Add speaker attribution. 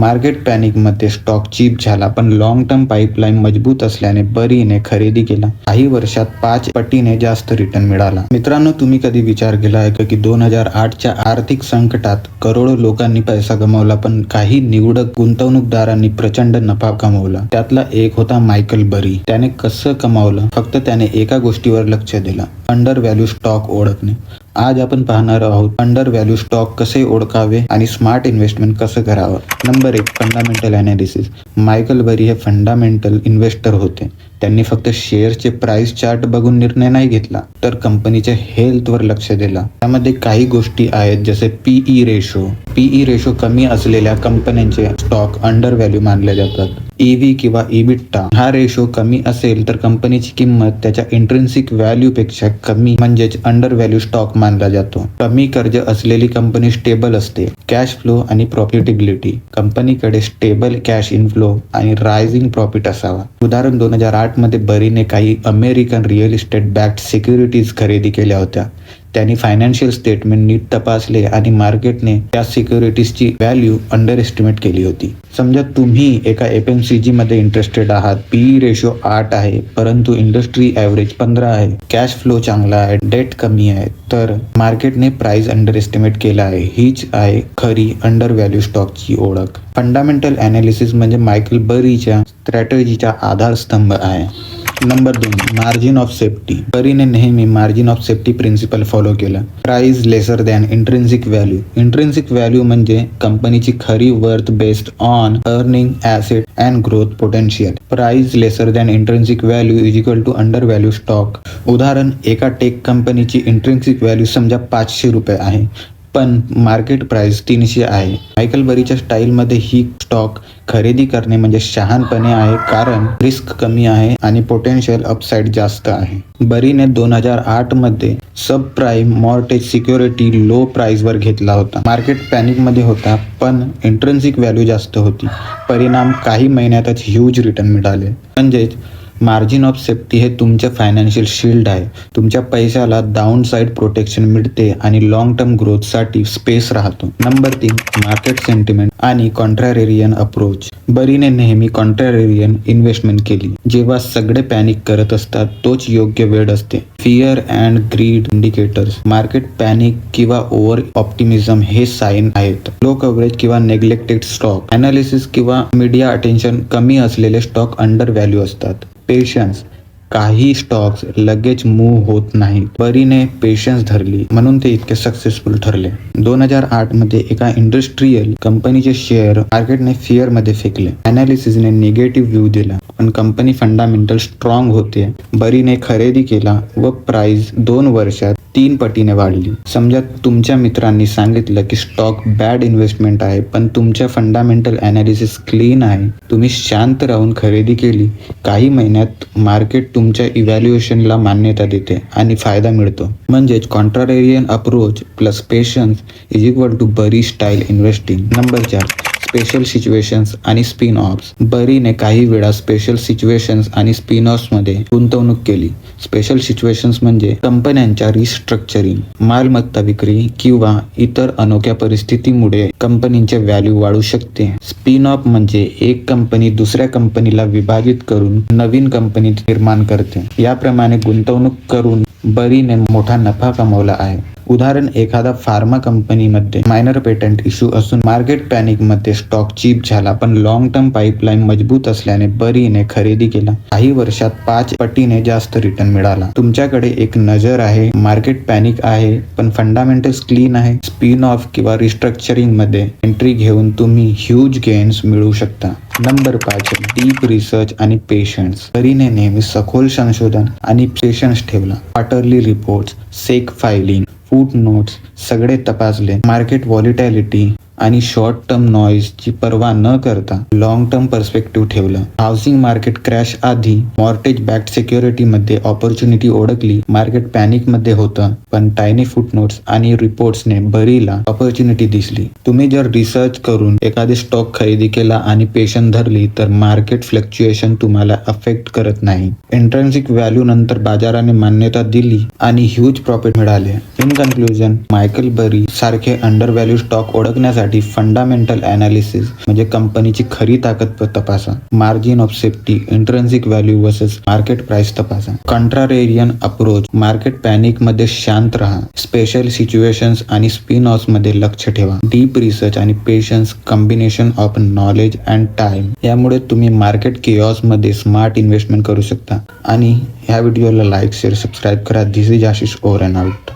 Speaker 1: Market पॅनिकमध्ये stock cheap झाला पण लॉंग टर्म पाईपलाईन मजबूत असल्याने बरीने खरेदी केला. काही वर्षात पाच पटीने जास्त रिटर्न मिळाला. मित्रांनो तुम्ही कधी विचार केला आहे की दोन हजार आठच्या आर्थिक संकटात करोडो लोकांनी पैसा गमावला पण काही निवडक गुंतवणूकदारांनी प्रचंड नफा कमवला? त्यातला एक होता मायकल बरी. त्याने कसं कमावलं? फक्त त्याने एका गोष्टीवर लक्ष दिलं. अंडर व्हॅल्यू स्टॉक ओळखणे. आज आपण पाहणार आहोत अंडर व्हॅल्यू स्टॉक कसे ओळखावे आणि स्मार्ट इन्व्हेस्टमेंट कसं करावं. नंबर एक फंडामेंटल अनालिसिस मायकल बरी हे फंडामेंटल इन्व्हेस्टर होते. त्यांनी फक्त शेअरचे प्राइस चार्ट बघून निर्णय नाही घेतला तर कंपनीच्या हेल्थवर लक्ष दिला. त्यामध्ये काही गोष्टी आहेत जसे पीई रेशो पीई रेशो कमी असलेल्या कंपन्यांचे स्टॉक अंडर व्हॅल्यू मानले जातात. ईव्ही किंवा इबिट्टा हा रेशो कमी असेल तर कंपनीची किंमत त्याच्या इंट्रेन्सिक व्हॅल्यू पेक्षा कमी म्हणजेच अंडर व्हॅल्यू स्टॉक मानला जातो. कमी कर्ज असलेली कंपनी स्टेबल असते. कॅश फ्लो आणि प्रॉफिटेबिलिटी कंपनीकडे स्टेबल कॅश इनफ्लो आणि रायझिंग प्रॉफिट असावा. उदाहरण दोन हजार आठ मध्ये बरीने काही American real estate backed securities खरेदी केल्या होत्या. त्यांनी फायनान्शियल स्टेटमेंट नीट तपासले आणि मार्केटने त्या सिक्युरिटीजची व्हॅल्यू अंडर एस्टिमेट केली होती. समजा तुम्ही एका एफ एम सी जी मध्ये इंटरेस्टेड आहात पी रेशो आठ आहे परंतु इंडस्ट्री ॲव्हरेज पंधरा आहे कॅश फ्लो चांगला आहे डेट कमी आहे तर मार्केटने प्राइस अंडर एस्टिमेट केला आहे. हीच आहे खरी अंडर व्हॅल्यू स्टॉकची ओळख. फंडामेंटल अनालिसिस म्हणजे मायकल बरीच्या स्ट्रॅटजीचा आधारस्तंभ आहे. नंबर दोन मार्जिन ऑफ सेफ्टी परीने नेहमी margin of safety principle follow केला. Price lesser than intrinsic value intrinsic value म्हणजे कंपनीची खरी worth based on earning asset and growth potential price lesser than intrinsic value is equal to under value stock उदाहरण एका take कंपनीची intrinsic value समजा पाचशे रुपये आहे. पण मार्केट प्राइस तीनशे आहे. मायकल बरीच्या स्टाईलमध्ये ही स्टॉक खरेदी करणे म्हणजे शहाणपणे आहे कारण रिस्क कमी आहे आणि पोटेन्शियल अपसाईड जास्त आहे. बरीने दोन हजार आठमध्ये सब प्राईम मॉर्टेज सिक्युरिटी लो प्राइसवर घेतला होता. मार्केट पॅनिकमध्ये होता पण इंट्रेन्सिक व्हॅल्यू जास्त होती. परिणाम काही महिन्यातच ह्यूज रिटर्न मिळाले. म्हणजेच मार्जिन ऑफ सेफ्टी हे तुमचे फायनान्शियल शिल्ड आहे. तुमच्या पैशाला डाऊन साईड प्रोटेक्शन मिळते आणि लॉंग टर्म ग्रोथसाठी स्पेस राहतो. नंबर तीन मार्केट सेंटिमेंट आणि कॉन्ट्रॅरेरियन अप्रोच बरीने नेहमी कॉन्ट्रॅरेरियन इन्व्हेस्टमेंट केली. जेव्हा सगळे पॅनिक करत असतात तोच योग्य वेळ असते. Fear and greed indicators market panic किंवा ओव्हर ऑप्टिमिझम हे साईन आहेत. लो कव्हरेज किंवा नेग्लेक्टेड स्टॉक अनालिसिस किंवा मीडिया अटेन्शन कमी असलेले स्टॉक अंडर व्हॅल्यू असतात. पेशन्स काही स्टॉक्स लगेच मूव्ह होत नाहीत. बरीने पेशन्स धरली. म्हणून ते इतके सक्सेसफुल ठरले. दोन हजार आठमध्ये एका इंडस्ट्रीयल कंपनीचे शेअर मार्केटने फिअरमध्ये फेकले. अनालिसिसने निगेटिव्ह व्ह्यू दिला. पण कंपनी फंडामेंटल स्ट्रॉंग होते. बरीने खरेदी केला व प्राइस दोन वर्षात तीन पटीने वाढली. समजा तुमच्या मित्रांनी सांगितलं की स्टॉक बॅड इन्व्हेस्टमेंट आहे पण तुमच्या फंडामेंटल अनालिसिस क्लीन आहे. तुम्ही शांत राहून खरेदी केली. काही महिन्यात मार्केट तुमच्या इव्हॅल्युएशनला मान्यता देते आणि फायदा मिळतो. म्हणजेच contrarian approach plus patience is equal to Burry style investing number चार. स्पेशल सिच्युएशन्स आणि स्पिन ऑफ्स बरीने काही वेळा स्पेशल सिच्युएशन्स आणि स्पिनमध्ये गुंतवणूक केली. स्पेशल सिच्युएशन्स म्हणजे कंपन्यांच्या रिस्ट्रक्चरिंग मालमत्ता विक्री किंवा इतर अनोख्या परिस्थितीमुळे कंपनीचे व्हॅल्यू वाढू शकते. स्पिन ऑफ म्हणजे एक कंपनी दुसऱ्या कंपनीला विभाजित करून नवीन कंपनी निर्माण करते. याप्रमाणे गुंतवणूक करून बरीने मोठा नफा कमवला आहे. उदाहरण एखादा फार्मा कंपनीमध्ये मायनर पेटंट इश्यू असून मार्केट पॅनिकमध्ये स्टॉक चीप झाला पण लॉंग टर्म पाईपलाईन मजबूत असल्याने बरीने खरेदी केला. काही वर्षात पाच पटीने जास्त रिटर्न मिळाला. तुमच्याकडे एक नजर आहे मार्केट पॅनिक आहे पण फंडामेंटल्स क्लीन आहे. स्पिन ऑफ किंवा रिस्ट्रक्चरिंगमध्ये एंट्री घेऊन तुम्ही ह्यूज गेन्स मिळवू शकता. नंबर पाच डीप रिसर्च आणि पेशन्स तरीने नेहमी सखोल संशोधन आणि पेशन्स ठेवला. Quarterly reports SEC filing footnotes सगळे तपासले. मार्केट व्हॉलिटॅलिटी आणि शॉर्ट टर्म नॉईजची पर्वा न करता लॉंग टर्म पर्स्पेक्टिव्ह ठेवलं. हाऊसिंग मार्केट क्रॅश आधी मॉर्टेज बॅक्ड सिक्युरिटीमध्ये ऑपॉर्च्युनिटी ओळखली मार्केट पॅनिकमध्ये होतं. पण टायनी फुटनोट्स आणि रिपोर्ट्सने बरीला ऑपॉर्च्युनिटी दिसली. तुम्ही जर रिसर्च करून एखादी स्टॉक खरेदी केला आणि पेशन धरली तर मार्केट फ्लक्च्युएशन तुम्हाला अफेक्ट करत नाही. इंट्रेन्सिक व्हॅल्यू नंतर बाजाराने मान्यता दिली आणि ह्यूज प्रॉफिट मिळाले. इन कन्क्लुजन मायकल बरी सारखे अंडर व्हॅल्यू स्टॉक ओळखण्यासाठी यासाठी फंडामेंटल अनालिसिस म्हणजे कंपनीची खरी ताकद तपासा. Margin of safety intrinsic value versus market price तपासा. कंट्रारेरियन अप्रोच मार्केट पॅनिकमध्ये शांत राहा. स्पेशल सिच्युएशन्स आणि स्पिन ऑफमध्ये लक्ष ठेवा. डीप रिसर्च आणि patience combination of knowledge and time यामुळे तुम्ही मार्केट किऑसमध्ये स्मार्ट इन्व्हेस्टमेंट करू शकता. आणि ह्या व्हिडिओला लाईक शेअर सबस्क्राईब करा. This is Ashish over and out